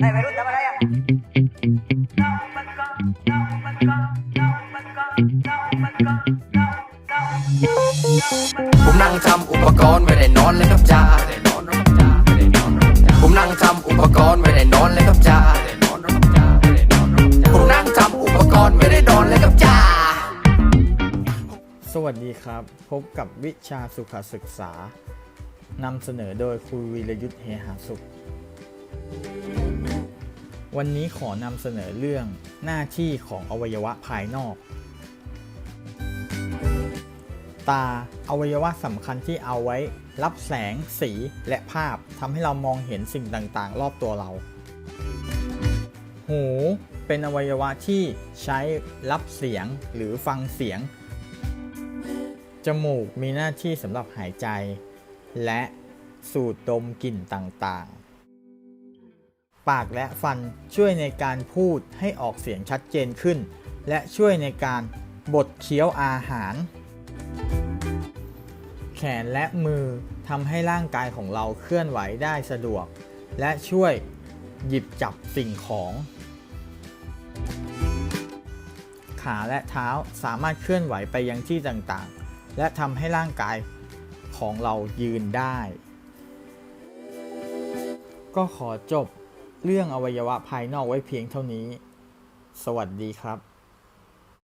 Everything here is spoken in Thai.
ไอ้วัยรุ่นทำอะไรอะผมนั่งทำอุปกรณ์ไม่ได้นอนเลยครับจ้าผมนั่งทำอุปกรณ์ไม่ได้นอนเลยครับจาไม่ได้นอนหรอกจ้าไม่ได้นอนหรอกจ้าผมนั่งทำอุปกรณ์ไม่ได้นอนเลยครับจ้า สวัสดีครับ พบกับวิชาสุขศึกษานำเสนอโดยครูวีรยุทธ์เฮหาสุข วันนี้ขอนำเสนอเรื่องหน้าที่ของอวัยวะภายนอก ตาอวัยวะสำคัญที่เอาไว้ รับแสง สีและภาพทำให้เรามองเห็นสิ่งต่างๆ รอบตัวเรา หูเป็นอวัยวะที่ใช้รับเสียงหรือฟังเสียง จมูกมีหน้าที่สำหรับหายใจ และสูดดมกลิ่นต่างๆ ปากและฟันช่วยในการพูดให้ออกเสียงชัดเจนขึ้น และช่วยในการบดเคี้ยวอาหาร แขนและมือทำให้ร่างกายของเราเคลื่อนไหวได้สะดวก และช่วยหยิบจับสิ่งของ ขาและเท้าสามารถเคลื่อนไหวไปยังที่ต่างๆ และทำให้ร่างกายของเรายืนได้ ก็ขอจบ เรื่องอวัยวะภายนอกไว้เพียงเท่านี้ สวัสดีครับ